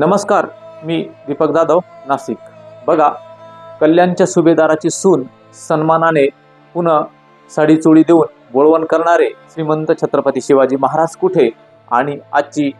नमस्कार मी दीपक जाधव नाशिक. बघा कल्याणच्या सुभेदाराची सून सन्मानाने पुन्हा साडीचोळी देऊन बोळवण करणारे श्रीमंत छत्रपती शिवाजी महाराज कुठे आणि आजची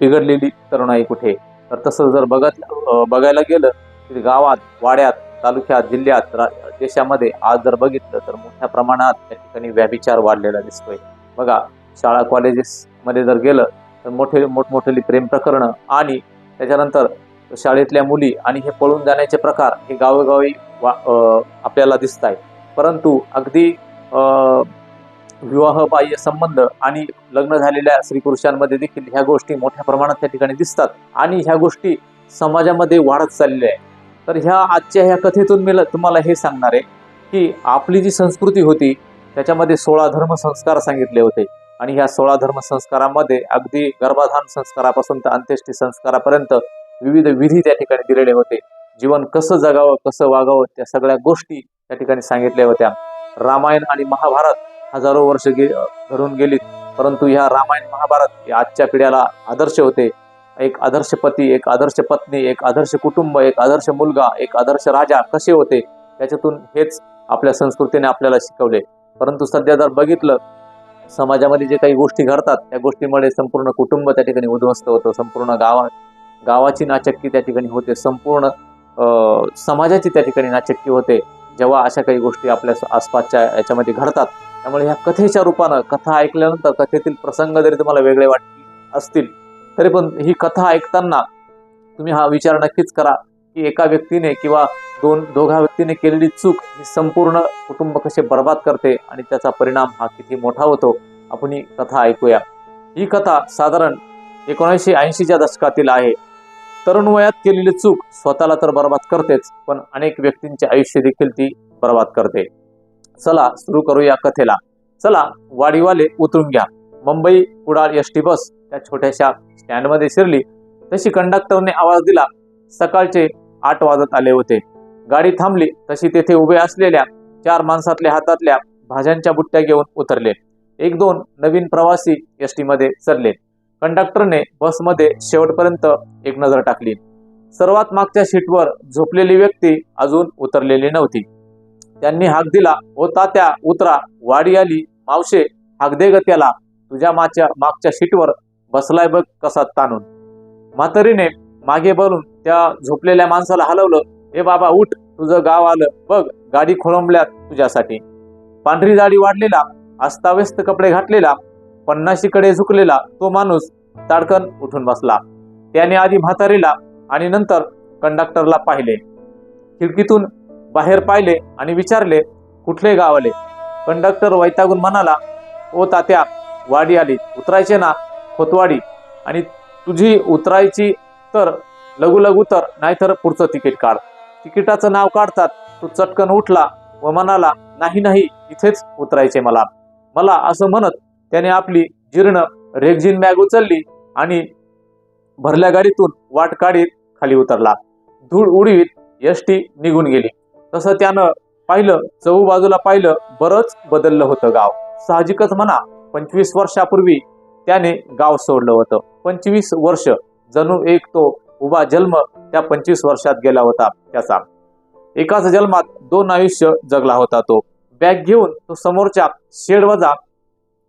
बिघडलेली तरुणाई कुठे? तर तसं जर बघत बघायला गेलं तर गावात वाड्यात तालुक्यात जिल्ह्यात रा देशामध्ये आज जर बघितलं तर मोठ्या प्रमाणात त्या ठिकाणी व्याभिचार वाढलेला दिसतोय. बघा शाळा कॉलेजेसमध्ये जर गेलं तर मोठे मोठमोठेली प्रेम प्रकरणं आणि त्याच्यानंतर शाळेतल्या मुली आणि हे पळून जाण्याचे प्रकार हे गावोगावी वा आपल्याला दिसत आहे परंतु अगदी अ, विवाहबाह्य संबंध आणि लग्न झालेल्या स्त्री पुरुषांमध्ये देखील ह्या गोष्टी मोठ्या प्रमाणात त्या ठिकाणी दिसतात आणि ह्या गोष्टी समाजामध्ये वाढत चाललेल्या आहे तर ह्या आजच्या ह्या कथेतून मी तुम्हाला हे सांगणार आहे की आपली जी संस्कृती होती त्याच्यामध्ये सोळा धर्मसंस्कार सांगितले होते. आणि ह्या सोळा धर्म संस्कारांमध्ये अगदी गर्भाधान संस्कारापासून तर अंत्येष्टी संस्कारापर्यंत विविध विधी त्या ठिकाणी दिलेले होते. जीवन कसं जगावं कसं वागावं त्या सगळ्या गोष्टी त्या ठिकाणी सांगितल्या होत्या. रामायण आणि महाभारत हजारो वर्ष गे घडून गेलीत. परंतु ह्या रामायण महाभारत हे आजच्या पिढ्याला आदर्श होते. एक आदर्श पती एक आदर्श पत्नी एक आदर्श कुटुंब एक आदर्श मुलगा एक आदर्श राजा कसे होते? त्याच्यातून हेच आपल्या संस्कृतीने आपल्याला शिकवले. परंतु सध्या जर बघितलं समाजामध्ये जे काही गोष्टी घडतात त्या गोष्टीमुळे संपूर्ण कुटुंब त्या ठिकाणी उद्ध्वस्त होतं. संपूर्ण गावा गावाची नाचक्की त्या ठिकाणी होते. संपूर्ण समाजाची त्या ठिकाणी नाचक्की होते. जेव्हा अशा काही गोष्टी आपल्या आसपासच्या याच्यामध्ये घडतात त्यामुळे ह्या कथेच्या रूपानं कथा ऐकल्यानंतर कथेतील प्रसंग जरी तुम्हाला वेगळे वाटतील असतील तरी पण ही कथा ऐकताना तुम्ही हा विचार नक्कीच करा. की एका व्यक्तीने किंवा दोन दोघा व्यक्तीने केलेली चूक ही संपूर्ण कुटुंब कसे बर्बाद करते आणि त्याचा परिणाम हा किती मोठा होतो आपण ही कथा ऐकूया. ही कथा साधारण एकोणीसशे ऐंशीच्या दशकातील आहे. तरुण वयात केलेली चूक स्वतःला तर बर्बाद करतेच पण अनेक व्यक्तींचे आयुष्य देखील ती बर्बाद करते. चला सुरू करूया कथेला. चला वाडीवाले उतरून घ्या. Mumbai Kudal S T bus त्या छोट्याशा स्टँडमध्ये शिरली. तशी कंडक्टरने आवाज दिला सकाळचे आठ वाजत आले होते. गाडी थांबली तशी तेथे उभे असलेल्या चार माणसातल्या हातातल्या भाज्यांच्या बुट्ट्या घेऊन उतरले. एक दोन नवीन प्रवासी एसमध्ये चढले कंडक्टरने बसमध्ये शेवटपर्यंत एक नजर टाकली. सर्वात मागच्या सीटवर झोपलेली व्यक्ती अजून उतरलेली नव्हती. त्यांनी हाक दिला होता त्या उतरा. वाडी आली. मावशे हाक दे ग त्याला. तुझ्या मागच्या मागच्या सीटवर बसलाय बघ कसा ताणून. म्हातारीने मागे बोलून त्या झोपलेल्या माणसाला हलवलं ए बाबा उठ तुझं गाव आलं बघ गाडी खोळंबल्यात तुझ्यासाठी. पांढरी जाडी वाढलेला अस्ताव्यस्त कपडे घातलेला पन्नाशीकडे झुकलेला तो माणूस ताडकन उठून बसला. त्याने आधी म्हातारीला आणि नंतर कंडक्टरला पाहिले. खिडकीतून बाहेर पाहिले आणि विचारले कुठले गाव आले? कंडक्टर वैतागून म्हणाला ओ तात्या वाडी आली. उतरायचे ना खोतवाडी. आणि तुझी उतरायची तर लघु लघु तर नाहीतर पुढचं तिकीट काढ. तिकिटाचं नाव काढतात तो चटकन उठला व म्हणाला नाही नाही इथेच उतरायचे मला. मला असं म्हणत त्याने आपली जीर्ण रेगजीन बॅग उचलली आणि भरल्या गाडीतून वाट काढीत खाली उतरला. धूळ उडवीत एस टी निघून गेली. तसं त्यानं पाहिलं चहू बाजूला पाहिलं बरंच बदललं होतं गाव. साहजिकच म्हणा पंचवीस वर्षापूर्वी त्याने गाव सोडलं होतं. पंचवीस वर्ष जणू एक तो उभा जन्म त्या पंचवीस वर्षात गेला होता त्याचा. एकाच जन्मात दोन आयुष्य जगला होता तो. बॅग घेऊन तो समोरच्या शेड वजा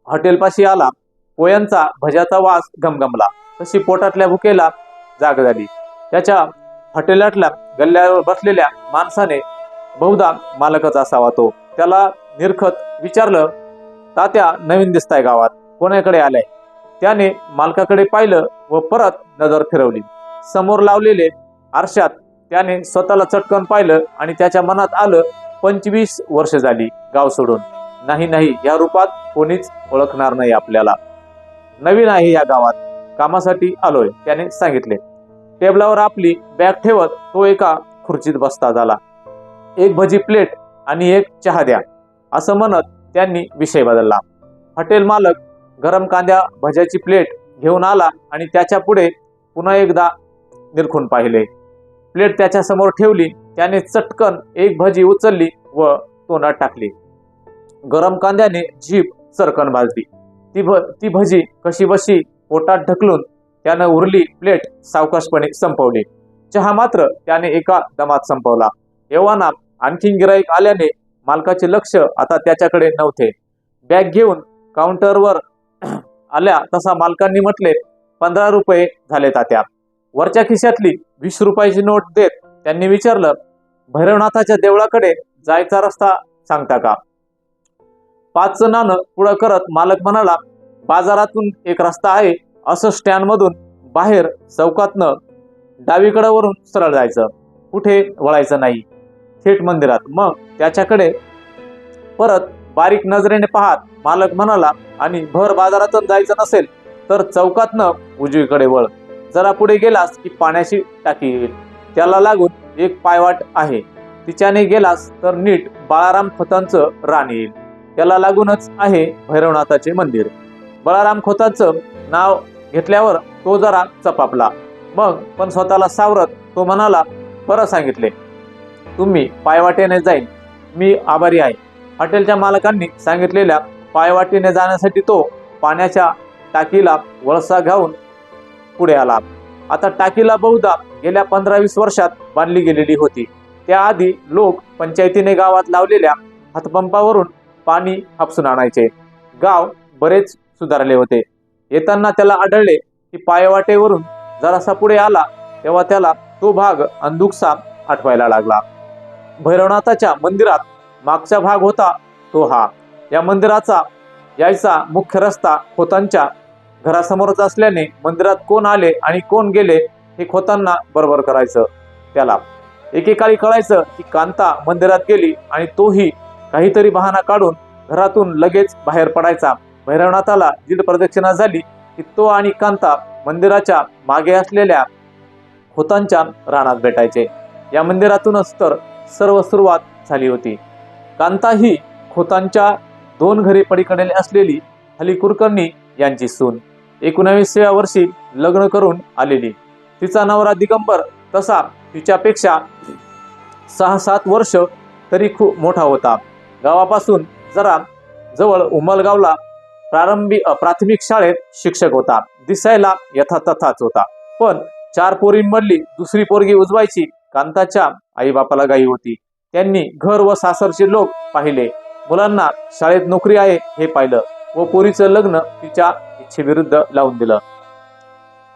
हॉटेलपाशी आला. पोयांचा भज्याचा वास घमघमला. तशी पोटातल्या भुकेला जाग झाली. त्याच्या हॉटेलातल्या गल्ल्यावर बसलेल्या माणसाने बहुधा मालकच असावा तो. त्याला निरखत विचारलं तात्या नवीन दिसताय गावात. कोणाकडे आलाय? त्याने मालकाकडे पाहिलं व परत नजर फिरवली. समोर लावलेले आरशात त्याने स्वतःला चटकन पाहिलं आणि त्याच्या मनात आलं पंचवीस वर्ष झाली गाव सोडून. नाही नाही या रूपात कोणीच ओळखणार नाही आपल्याला. नवीन आहे या गावात. कामासाठी आलोय त्याने सांगितले. टेबलावर आपली बॅग ठेवत तो एका खुर्चीत बसता झाला. एक भजी प्लेट आणि एक चहा द्या असं म्हणत त्यांनी विषय बदलला. हॉटेल मालक गरम कांद्या भज्याची प्लेट घेऊन आला आणि त्याच्या पुढे पुन्हा एकदा निरखून पाहिले. प्लेट त्याच्यासमोर ठेवली त्याने चटकन एक भजी उचलली व तोंडात टाकली. गरम कांद्याने जीभ चरकन भाजली. ती भ ती भजी कशी बशी पोटात ढकलून त्यानं उरली प्लेट सावकाशपणे संपवली. चहा मात्र त्याने एका दमात संपवला. एव्हाना आणखीन गिराईक आल्याने मालकाचे लक्ष आता त्याच्याकडे नव्हते. बॅग घेऊन काउंटरवर आल्या तसा मालकांनी म्हटले पंधरा रुपये झाले तात्या. वरच्या खिशातली वीस रुपयाची नोट देत त्यांनी विचारलं भैरवनाथाच्या देवळाकडे जायचा रस्ता सांगता का? पाच नाणं पुढं करत मालक म्हणाला बाजारातून एक रस्ता आहे असं स्टँडमधून बाहेर चौकातनं डावीकडं वरून सरळ जायचं. कुठे वळायचं नाही. थेट मंदिरात. मग त्याच्याकडे परत बारीक नजरेने पाहत मालक म्हणाला आणि भर बाजारातून जायचं नसेल तर चौकातनं उजवीकडे वळ. जरा पुढे गेलास की पाण्याची टाकी येईल. त्याला लागून एक पायवाट आहे. तिच्याने गेलास तर नीट बाळाराम खोतांचं रान येईल. त्याला लागूनच आहे भैरवनाथाचे मंदिर. बळाराम खोतांचं नाव घेतल्यावर तो जरा चपापला. मग पण स्वतःला सावरत तो म्हणाला बरं सांगितले. तुम्ही पायवाटेने जाईल मी आभारी आहे. हॉटेलच्या मालकांनी सांगितलेल्या पायवाटीने जाण्यासाठी तो पाण्याच्या टाकीला वळसा घाऊन पुढे आला. आता टाकीला बहुधा गेल्या पंधरा वीस वर्षात बांधली गेलेली होती. त्याआधी लोक पंचायतीने गावात लावलेल्या हातपंपावरून पाणी हापसून आणायचे. गाव बरेच सुधारले होते. येताना त्याला आढळले की पायवाटेवरून जरासा पुढे आला तेव्हा त्याला तो भाग अंदुकसा आठवायला लागला. भैरवनाथाच्या मंदिरात मागचा भाग होता तो हा. या मंदिराचा यायचा मुख्य रस्ता खोतांच्या घरासमोरच असल्याने मंदिरात कोण आले आणि कोण गेले हे खोतांना बरोबर करायचं. त्याला एकेकाळी कळायचं की कांता मंदिरात गेली आणि तोही काहीतरी बहाणा काढून घरातून लगेच बाहेर पडायचा. भैरवनाथाला जी प्रदक्षिणा झाली की तो आणि कांता मंदिराच्या मागे असलेल्या खोतांच्या रानात भेटायचे. या मंदिरातूनच तर सर्व सुरुवात झाली होती. कांता ही खोतांच्या दोन घरी पलीकडे असलेली हली कुलकर्णी यांची सून. एकोणावीसव्या वर्षी लग्न करून आलेली. तिचा नवरा दिगंबर तसा तिच्यापेक्षा सहा सात वर्ष तरी खूप मोठा होता. गावापासून जरा जवळ उमलगावला प्रारंभी प्राथमिक शाळेत शिक्षक होता. दिसायला यथातथाच होता. पण चार पोरींमधली दुसरी पोरगी उजवायची कांताच्या आईबापाला गाई होती. त्यांनी घर व सासरचे लोक पाहिले. मुलांना शाळेत नोकरी आहे हे पाहिलं व पोरीचं लग्न तिच्या इच्छेविरुद्ध लावून दिलं.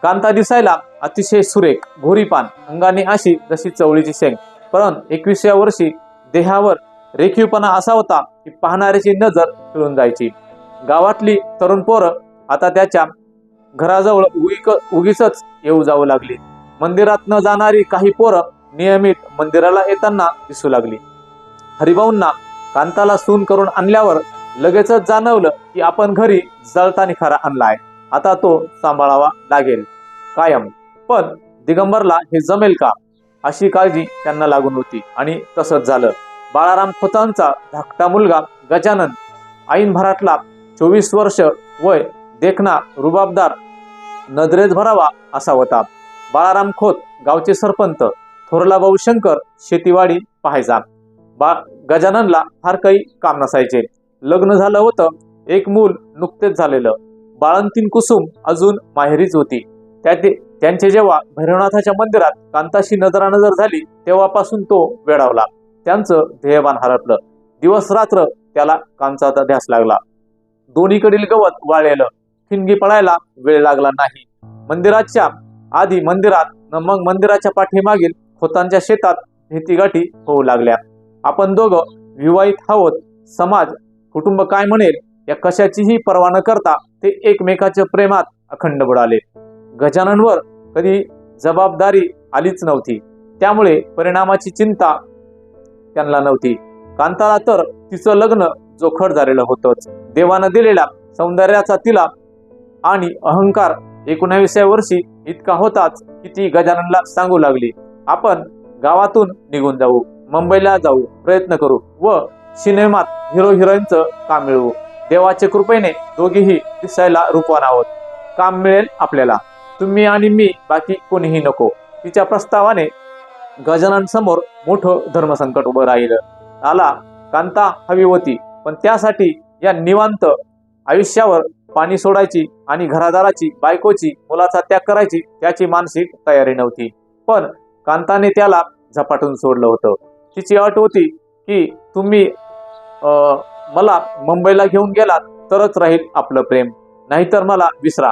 कांता दिसायला अतिशय सुरेख भोरीपान अंगाने अशी जशी चवळीची शेंग. परंतु एकविसव्या वर्षी देहावर रेखीवपणा असा होता की पाहणाऱ्याची नजर फिरून जायची. गावातली तरुण पोरं आता त्याच्या घराजवळ उगीक उगीच येऊ जाऊ लागली. मंदिरात न जाणारी काही पोरं नियमित मंदिराला येताना दिसू लागली. हरिभाऊंना कांताला सून करून आणल्यावर लगेचच जाणवलं की आपण घरी जळता निखारा आणलाय. आता तो सांभाळावा लागेल. कायम. पण दिगंबरला हे जमेल का? अशी काळजी त्यांना लागून होती आणि तसंच झालं. बाळाराम खोतांचा धाकटा मुलगा गजानन ऐन भरातला चोवीस वर्ष वय देखना रुबाबदार नजरेत भरावा असा होता. बाळाराम खोत गावचे सरपंच थोरला भाऊ शंकर शेतीवाडी पाहायचा. बा गजाननला फार काही काम नसायचे. लग्न झालं होतं एक मूल नुकतेच झालेलं. बाळंतीन कुसुम अजून माहेरीच होती. त्या त्यांचे जेव्हा भैरवनाथाच्या मंदिरात कांताशी नजरानजर झाली तेव्हापासून तो वेडावला. त्यांचं ध्येयबान हरपलं. दिवस रात्र त्याला कांचाचा ध्यास लागला. दोन्हीकडील गवत वाळलेलं. ठिणगी पळायला वेळ लागला नाही. मंदिराच्या आधी मंदिरात न मग मंदिराच्या पाठीमागील खोतांच्या शेतात भीतीगाठी होऊ लागल्या. आपण दोघं विवाहित आहोत. समाज कुटुंब काय म्हणेल या कशाचीही पर्वा न करता ते एकमेकाच्या प्रेमात अखंड बुडाले. गजाननवर कधी जबाबदारी आलीच नव्हती. त्यामुळे परिणामाची चिंता त्यांना नव्हती. कांताला तर तिचं लग्न जोखड झालेलं होतंच. देवानं दिलेला सौंदर्याचा तिला आणि अहंकार एकोणावीसव्या वर्षी इतका होताच की ती गजाननला सांगू लागली. आपण गावातून निघून जाऊ मुंबईला जाऊ प्रयत्न करू व सिनेमात हिरो हिरोईनचं काम मिळवू. देवाच्या कृपेने दोघेही दिसायला रूपवान आहोत. काम मिळेल आपल्याला. तुम्ही आणि मी बाकी कोणीही नको. तिच्या प्रस्तावाने गजानन समोर मोठं धर्मसंकट उभं राहिलं. आला कांता हवी होती पण त्यासाठी या निवांत आयुष्यावर पाणी सोडायची आणि घरादाराची बायकोची मुलाचा त्याग करायची त्याची मानसिक तयारी नव्हती. पण कांताने त्याला झपाटून सोडलं होतं. तिची अट होती की तुम्ही अं, मला मुंबईला घेऊन गेलात तरच राहील आपलं प्रेम नाहीतर मला विसरा.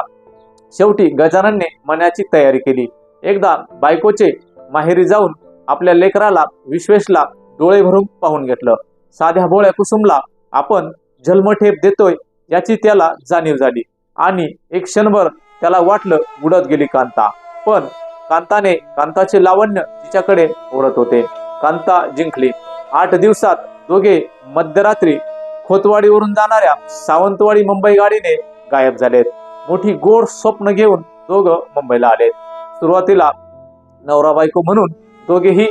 शेवटी गजाननने मनाची तयारी केली. एकदा बायकोचे माहेरी जाऊन आपल्या लेकराला विश्वेशला डोळे भरून पाहून घेतलं. साध्या भोळ्या कुसुमला आपण जन्मठेप देतोय याची त्याला जाणीव झाली आणि एक क्षणभर त्याला वाटलं बुडत गेली कांता. पण कांताने कांताचे लावण्य तिच्याकडे ओढत होते. कांता जिंकली. आठ दिवसात दोघे मध्यरात्री खोतवाडीवरून जाणाऱ्या सावंतवाडी मुंबई गाडीने गायब झालेत. मोठी गोड स्वप्न घेऊन दोघं मुंबईला आले सुरुवातीला नवरा बायको म्हणून दोघेही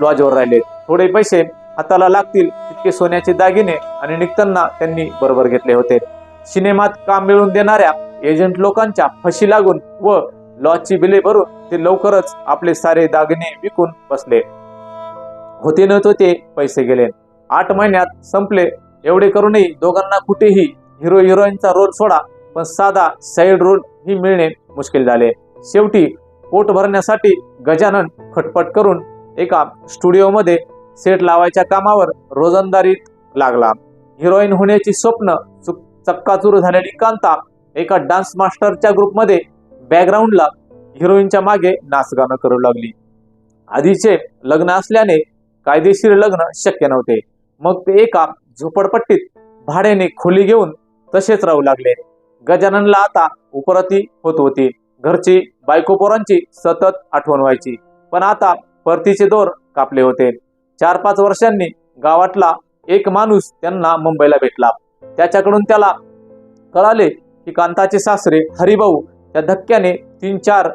लॉजवर राहिले थोडे पैसे हाताला लागतील तितके सोन्याचे दागिने आणि निघताना त्यांनी बरोबर घेतले होते. सिनेमात काम मिळवून देणाऱ्या एजंट लोकांच्या फशी लागून व लॉजची बिले भरून ते लवकरच आपले सारे दागिने विकून बसले. होते न ते पैसे गेले. आठ महिन्यात संपले. एवढे करूनही दोघांना कुठेही हिरो हिरोईनचा रोल सोडा पण साधा साईड रोल ही मिळणे मुश्किल झाले. शेवटी पोट भरण्यासाठी गजानन खटपट करून एका स्टुडिओमध्ये सेट लावायच्या कामावर रोजंदारीत लागला. हिरोईन होण्याची स्वप्न चुक- चक्काचूर झालेली कांता एका डान्स मास्टरच्या ग्रुपमध्ये बॅकग्राऊंडला हिरोईनच्या मागे नाचगाणं करू लागली. आधीचे लग्न असल्याने कायदेशीर लग्न शक्य नव्हते. मग ते एका झोपडपट्टीत भाड्याने खोली घेऊन तसेच राहू लागले. गजाननला आता उपरती होत होती. घरची बायको पोरांची सतत आठवण व्हायची. पण आता परतीचे दोर कापले होते. चार पाच वर्षांनी गावातला एक माणूस त्यांना मुंबईला भेटला. त्याच्याकडून त्याला कळाले की कांताचे सासरे हरिभाऊ त्या धक्क्याने तीन चार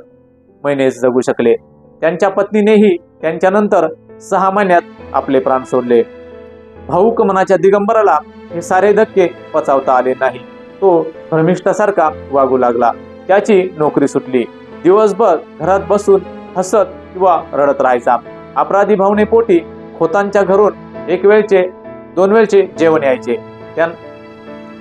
महिने जगू शकले. त्यांच्या पत्नीनेही त्यांच्यानंतर सहा महिन्यात आपले प्राण सोडले. भाऊक मनाच्या दिगंबराला हे सारे धक्के पचावता आले नाही. तो भ्रमिष्ठासारखा वागू लागला. त्याची नोकरी सुटली. दिवसभर घरात बसून हसत किंवा रडत राहायचा. अपराधी भाऊने पोटी खोतांच्या घरून एक वेळचे दोन वेळचे जेवण यायचे. त्या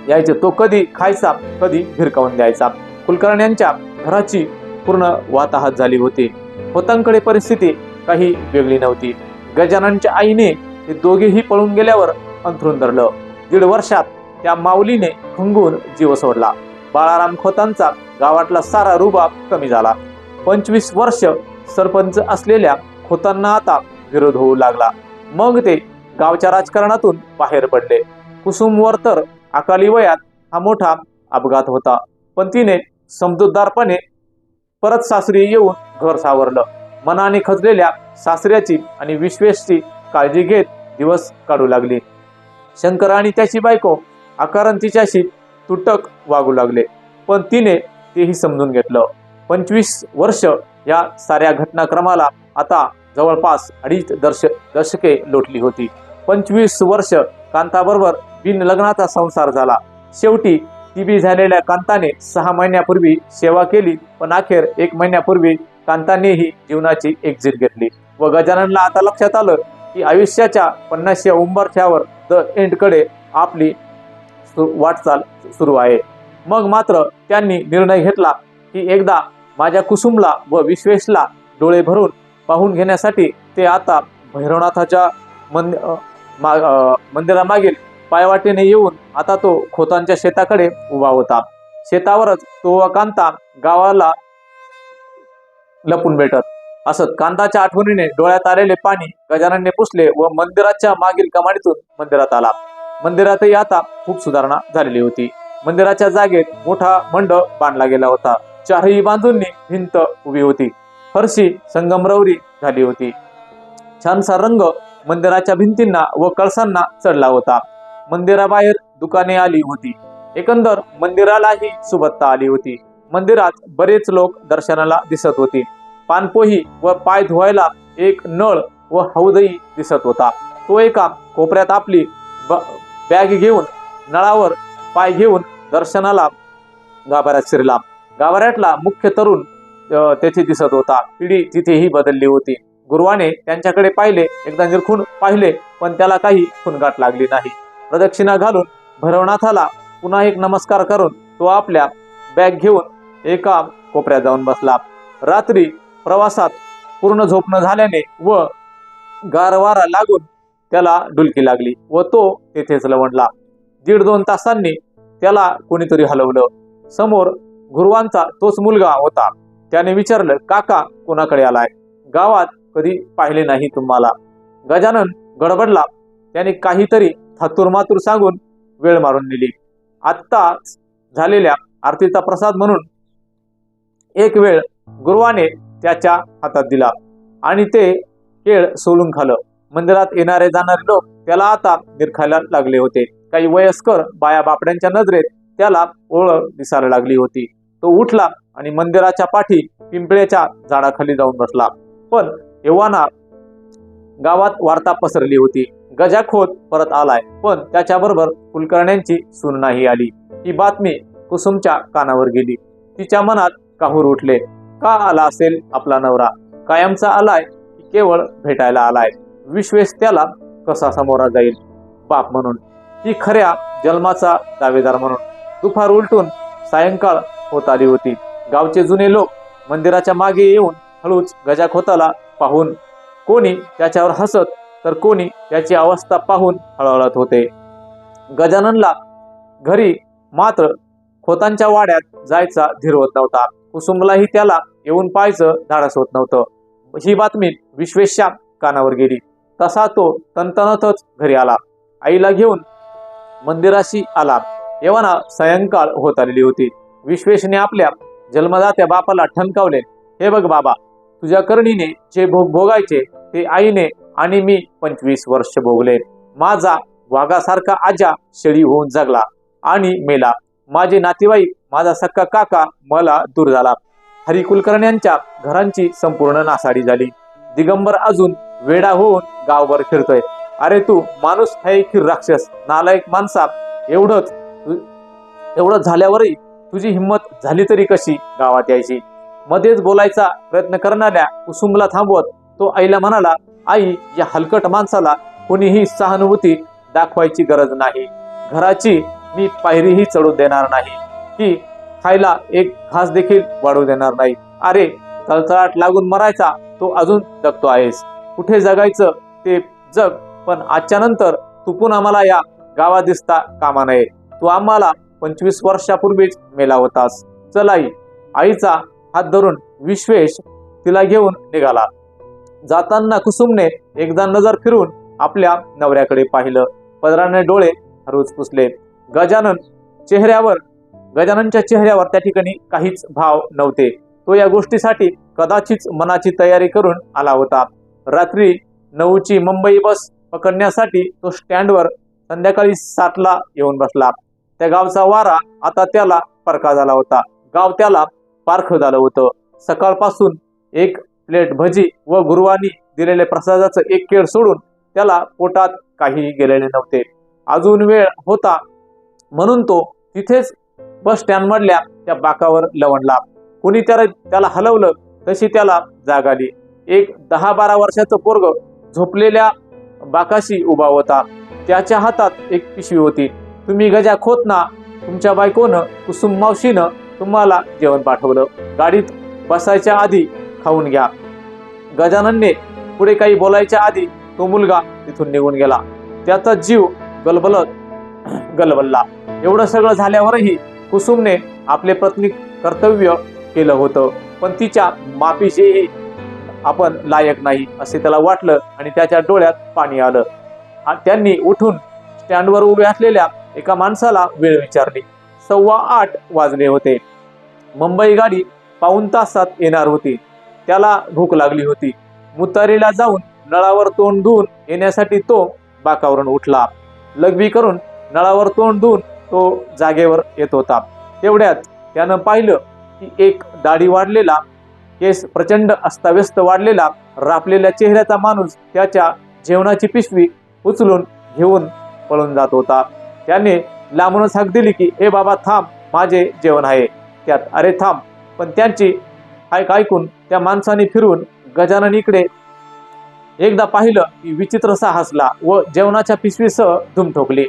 यायचे तो कधी खायचा कधी भिरकावून द्यायचा. कुलकर्ण्यांच्या घराची पूर्ण वाताहत झाली होती. होतांकडे परिस्थिती काही वेगळी नव्हती. गजाननच्या आईने हे दोघेही पळून गेल्यावर अंथरून धरलं. दीड वर्षात त्या माऊलीने खुंगून जीव सोडला. बाळाराम खोतांचा गावातला सारा रुबाब कमी झाला. पंचवीस वर्ष सरपंच असलेल्या खोतांना आता विरोध होऊ लागला. मग ते गावच्या राजकारणातून बाहेर पडले. कुसुमवर तर अकाली वयात हा मोठा अपघात होता. पण तिने समजूतदारपणे परत सासरी येऊन घर सावरलं. मनाने खचलेल्या सासऱ्याची आणि विश्वेशची काळजी घेत दिवस काढू लागली. शंकर आणि त्याची बायको आकारण तिच्याशी तुटक वागू लागले. पण तिने तेही समजून घेतलं. पंचवीस वर्ष या साऱ्या घटनाक्रमाला आता जवळपास अडीच दर्श दशके लोटली होती. पंचवीस वर्ष कांताबरोबर बिन लग्नाचा संसार झाला. शेवटी टीबी झालेल्या कांताने सहा महिन्यापूर्वी सेवा केली पण अखेर एक महिन्यापूर्वी कांतानेही जीवनाची एक्झिट घेतली. व गजाननला आता लक्षात आलं की आयुष्याच्या पन्नासशे उंबरठ्यावर द एंडकडे आपली सु- वाटचाल सुरू आहे. मग मात्र त्यांनी निर्णय घेतला की एकदा माझ्या कुसुमला व विश्वेशला डोळे भरून पाहून घेण्यासाठी ते आता भैरवनाथाच्या मंद मा मंदिरामागील पायवाटेने येऊन आता तो खोतांच्या शेताकडे उभा होता. शेतावरच तो व कांता गावाला लपून भेटत. असत कांताच्या आठवणीने डोळ्यात आलेले पाणी गजाननने पुसले व मंदिराच्या मागील कमाडीतून मंदिरात आला. मंदिरातही आता खूप सुधारणा झालेली होती. मंदिराच्या जागेत मोठा मंडप बांधला गेला होता. चारही बांधूंनी भिंत उभी होती. फरशी संगमरवरी झाली होती. छानसा रंग मंदिराच्या भिंतींना व कळसांना चढला होता. मंदिराबाहेर दुकाने आली होती. एकंदर मंदिरालाही सुबत्ता आली होती. मंदिरात बरेच लोक दर्शनाला दिसत होती. पानपोही व पाय धुवायला एक नळ व हौदही दिसत होता. तो एका कोपऱ्यात आपली बॅग घेऊन नळावर पाय घेऊन दर्शनाला गाभाऱ्यात शिरला. गाभाऱ्यातला मुख्य तरुण तेथे दिसत होता. पिढी तिथेही बदलली होती. गुरुवाने त्यांच्याकडे पाहिले एकदा निरखून पाहिले पण त्याला काही खुणगाट लागली नाही. प्रदक्षिणा घालून भरवनाथाला पुन्हा एक नमस्कार करून तो आपल्या बॅग घेऊन एका कोपऱ्यात जाऊन बसला. रात्री प्रवासात पूर्ण झोप न झाल्याने व गारवारा लागून त्याला डुलकी लागली व तो तेथेच लवणला. दीड दोन तासांनी त्याला कोणीतरी हलवलं. समोर गुरुवांचा तोच मुलगा होता. त्याने विचारलं काका कोणाकडे आलाय? गावात कधी पाहिले नाही तुम्हाला? गजानन गडबडला. त्याने काहीतरी थातूर मातूर सांगून वेळ मारून दिली आत्ता झालेल्या आरतीचा प्रसाद म्हणून एक वेळ गुरुवाने त्याच्या हातात दिला आणि ते केळ सोलून खालं. मंदिरात येणारे जाणारे लोक त्याला आता निरखायला लागले होते. काही वयस्कर बाया बापड्यांच्या नजरेत त्याला ओळख दिसायला लागली होती. तो उठला आणि मंदिराच्या पाठी पिंपळ्याच्या झाडाखाली जाऊन बसला. पण एव्हाना गावात वार्ता पसरली होती. गजाखोत परत आलाय. पण त्याच्याबरोबर कुलकर्ण्यांची सून नाही आली. ही बातमी कुसुमच्या कानावर गेली. तिच्या मनात काहूर उठले. का आला असेल आपला नवरा? कायमचा आलाय की केवळ भेटायला आलाय? विश्वेश त्याला कसा समोरा जाईल? बाप म्हणून. ती खऱ्या जन्माचा दावेदार म्हणून. दुपार उलटून सायंकाळ होत आली होती. गावचे जुने लोक मंदिराच्या मागे येऊन हळूच गजाखोताला पाहून कोणी त्याच्यावर हसत तर कोणी याची अवस्था पाहून हळहळत होते. गजाननला घरी मात्र खोतांच्या वाड्यात जायचा धीर होत नव्हता. कुसुमलाही त्याला येऊन पाहायचं धाडस होत नव्हतं. ही बातमी विश्वेश्याम कानावर गेली. तसा तो तनतनतच घरी आला. आईला घेऊन मंदिराशी आला. येवाना सायंकाळ होत आलेली होती. विश्वेशने आपल्या जन्मदात्या बापाला ठणकावले हे बघ बाबा तुझ्या करणीने जे भोग भोगायचे ते आईने आणि मी पंचवीस वर्ष भोगले. माझा वाघासारखा आजा शेळी होऊन जगला आणि मेला. माझे नातेवाईक माझा सक्का काका मला दूर झाला. हरी कुलकर्ण्यांच्या घरांची संपूर्ण नासाडी झाली. दिगंबर अजून वेडा होऊन गावभर फिरतोय. अरे तू माणूस है की राक्षस? नालायक माणसा एवढंच एवढं झाल्यावरही तुझी हिंमत झाली तरी कशी गावात यायची? मध्येच बोलायचा प्रयत्न करणाऱ्या कुसुमला थांबवत तो आईला म्हणाला आई या हलकट माणसाला कोणीही सहानुभूती दाखवायची गरज नाही. घराची मी पायरीही चढू देणार नाही. की खायला एक घास देखील वाढू देणार नाही. अरे तळतळाट लागून मरायचा तो अजून जगतो आहेस. कुठे जगायचं ते जग पण आजच्या नंतर तू पण आम्हाला या गावात दिसता कामा नये. तू आम्हाला पंचवीस वर्षापूर्वीच मेला होतास चल आई आईचा हात धरून विश्वेश तिला घेऊन निघाला. जाताना कुसुमने एकदा नजर फिरून आपल्या नवऱ्याकडे पाहिलं. पदराने डोळे रोज पुसले. गजानन चेहऱ्यावर गजाननच्या चेहऱ्यावर त्या ठिकाणी काहीच भाव नव्हते. तो या गोष्टीसाठी कदाचित मनाची तयारी करून आला होता. रात्री नऊची मुंबई बस पकडण्यासाठी तो स्टँडवर संध्याकाळी सातला येऊन बसला. त्या गावचा वारा आता त्याला परका झाला होता. गाव त्याला पारख झालं होतं. सकाळपासून एक प्लेट भजी व गुरुवानी दिलेले प्रसादाचं एक केळ सोडून त्याला पोटात काही गेलेले नव्हते. अजून वेळ होता म्हणून तो तिथेच बस स्टँड मधल्या त्या बाकावर लवणला. कुणी त्याला त्याला हलवलं तशी त्याला जाग आली. एक दहा बारा वर्षाचं पोरग झोपलेल्या बाकाशी उभा होता. त्याच्या हातात एक पिशवी होती. तुम्ही गजा खोत ना तुमच्या बायकोनं कुसुम मावशीनं तुम्हाला जेवण पाठवलं. गाडीत बसायच्या आधी खाऊन घ्या. गजाननने पुढे काही बोलायच्या आधी तो मुलगा तिथून निघून गेला. त्याचा जीव गलबलत गलबलला. एवढं सगळं झाल्यावरही कुसुमने आपले पत्नी कर्तव्य केलं होतं. पण तिच्या माफीचेही आपण लायक नाही असे त्याला वाटलं आणि त्याच्या डोळ्यात पाणी आलं. आणि त्यांनी उठून स्टँडवर उभे असलेल्या एका माणसाला वेळ विचारली. सव्वा आठ वाजले होते. मुंबई गाडी पाऊन तासात येणार होती. त्याला भूक लागली होती. मुतारीला जाऊन नळावर तोंड धुवून येण्यासाठी तो बाकावरून उठला. लघवी करून नळावर तोंड धुवून तो जागेवर येत होता. तेवढ्यात त्यानं पाहिलं की एक दाढी वाढलेला केस प्रचंड अस्ताव्यस्त वाढलेला रापलेल्या चेहऱ्याचा माणूस त्याच्या जेवणाची पिशवी उचलून घेऊन पळून जात होता. त्याने लांबूनच हाक दिली की हे बाबा थांब माझे जेवण आहे. त्यात अरे थांब पण त्यांची ऐक ऐकून त्या माणसाने फिरून गजानन इकडे एकदा पाहिलं की विचित्रसा हसला व जेवणाच्या पिशवीसह धूम ठोकली.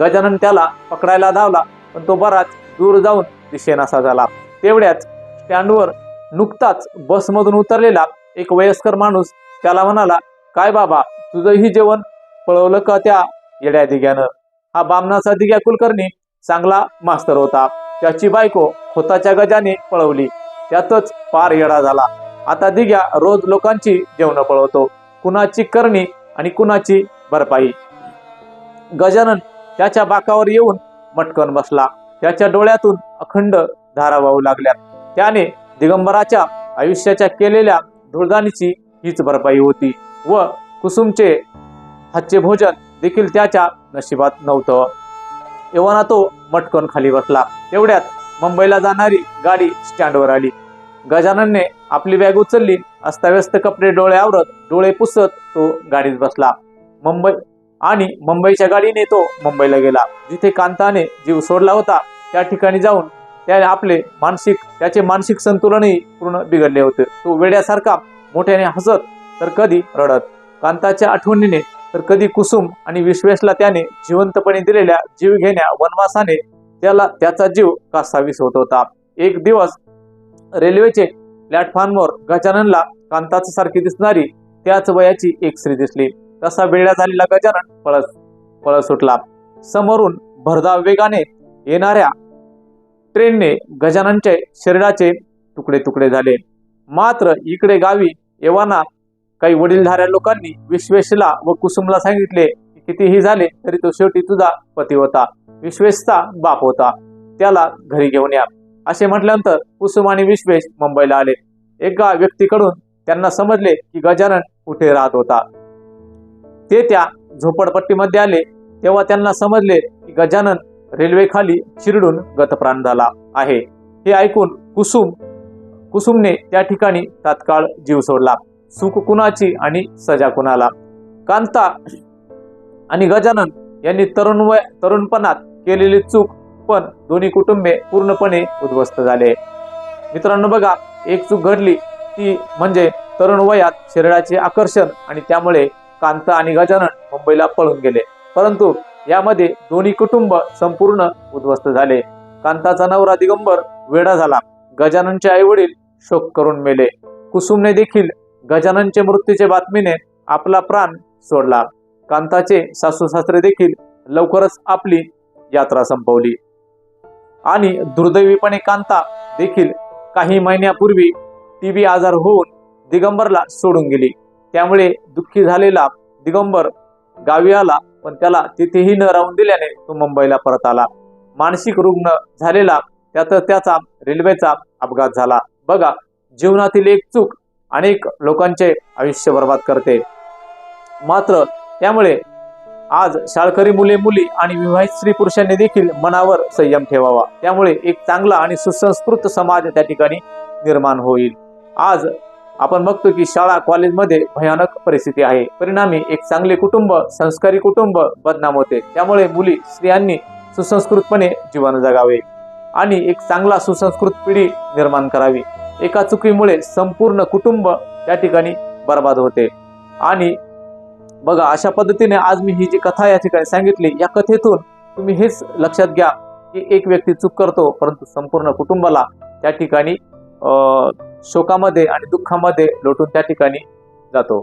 गजानन त्याला पकडायला धावला पण तो बराच दूर जाऊन दिसेनासा झाला. तेवढ्याच स्टँडवर नुकताच बसमधून उतरलेला एक वयस्कर माणूस त्याला म्हणाला काय बाबा तुझंही जेवण पळवलं का त्या येड्या दिग्यानं? हा बामणाचा दिग्या कुलकर्णी चांगला मास्तर होता. त्याची बायको खोताच्या गजाने पळवली. त्यातच पार येडा झाला. आता दिग्या रोज लोकांची जेवण पळवतो. कुणाची करणी आणि कुणाची भरपाई. गजानन त्याच्या बाकावर येऊन मटकन बसला. त्याच्या डोळ्यातून अखंड धारा वाहू लागल्या. त्याने दिगंबराच्या आयुष्याच्या केलेल्या धुळदानीची हीच भरपाई होती व कुसुमचे हातचे भोजन देखील त्याच्या नशिबात नव्हतं. एव्हाना तो मटकन खाली बसला. तेवढ्यात मुंबईला जाणारी गाडी स्टँडवर आली. गजाननने आपली बॅग उचलली अस्ताव्यस्त कपडे डोळे आवरत डोळे पुसत तो गाडीत बसला. मुंबई आणि मुंबईच्या गाडीने तो मुंबईला गेला. जिथे कांताने जीव सोडला होता त्या ठिकाणी जाऊन त्याने आपले मानसिक त्याचे मानसिक संतुलनही पूर्ण बिघडले होते. तो वेड्यासारखा मोठ्याने हसत तर कधी रडत. कांताच्या आठवणीने तर कधी कुसुम आणि विश्वेशला त्याने जिवंतपणे दिलेल्या जीव घेण्या वनवासाने त्याला त्याचा जीव कासावीस होत होता. एक दिवस रेल्वेचे प्लॅटफॉर्मवर गजाननला कांताच सारखी दिसणारी त्याच वयाची एक स्त्री दिसली. तसा वेळा झालेला गजानन पळस पळत सुटला. समोरून भरधाव वेगाने येणाऱ्या ट्रेनने गजाननचे शरीराचे तुकडे तुकडे झाले. मात्र इकडे गावी येवाना काही वडीलधाऱ्या लोकांनी विश्वेशला व कुसुमला सांगितले कितीही झाले तरी तो शेवटी तुझा पती होता. विश्वेशचा बाप होता. त्याला घरी घेऊन या. असे म्हटल्यानंतर कुसुम आणि विश्वेश मुंबईला आले. एका व्यक्तीकडून त्यांना समजले की गजानन कुठे राहत होता. ते त्या झोपडपट्टीमध्ये आले. तेव्हा त्यांना समजले की गजानन रेल्वेखाली चिरडून गतप्राण झाला आहे. हे ऐकून कुसुम कुसुमने त्या ठिकाणी तात्काळ जीव सोडला. सुख कुणाची आणि सजा कुणाला? कांता आणि गजानन यांनी तरुण वय तरुणपणात केलेली चूक पण दोन्ही कुटुंबे पूर्णपणे उद्ध्वस्त झाले. मित्रांनो बघा एक चूक घडली ती म्हणजे तरुण वयात शरीराचे आकर्षण आणि त्यामुळे कांता आणि गजानन मुंबईला पळून गेले. परंतु यामध्ये दोन्ही कुटुंब संपूर्ण उद्ध्वस्त झाले. कांताचा नवरा दिगंबर वेडा झाला. गजाननचे आई वडील शोक करून मेले. कुसुमने देखील गजाननचे मृत्यूच्या बातमीने आपला प्राण सोडला. कांताचे सासू सासरे देखील लवकरच आपली यात्रा संपवली. आणि दुर्दैवीपणे कांता देखील काही महिन्यापूर्वी टीबी आजार होऊन दिगंबरला सोडून गेली. त्यामुळे दुःखी झालेला दिगंबर गावी आला पण त्याला तिथेही न राहून दिल्याने तो मुंबईला परत आला. मानसिक रुग्ण झालेला त्यात त्याचा रेल्वेचा अपघात झाला. बघा जीवनातील एक चूक अनेक लोकांचे आयुष्य बर्बाद करते. मात्र त्यामुळे आज शाळकरी मुले मुली आणि विवाहित स्त्री पुरुषांनी देखील मनावर संयम ठेवावा. त्यामुळे एक चांगला आणि सुसंस्कृत समाज त्या ठिकाणी निर्माण होईल. आज आपण बघतो की शाळा कॉलेजमध्ये भयानक परिस्थिती आहे. परिणामी एक चांगले कुटुंब संस्कारी कुटुंब बदनाम होते. त्यामुळे मुली स्त्रियांनी सुसंस्कृतपणे जीवन जगावे आणि एक चांगला सुसंस्कृत पिढी निर्माण करावी. एका चुकीमुळे संपूर्ण कुटुंब त्या ठिकाणी बर्बाद होते आणि बघा अशा पद्धतीने आज मी ही जी कथा या ठिकाणी सांगितली या कथेतून तुम्ही हेच लक्षात घ्या की एक व्यक्ती चूक करतो परंतु संपूर्ण कुटुंबाला त्या ठिकाणी शोकामध्ये आणि दुःखामध्ये लोटून त्या ठिकाणी जातो.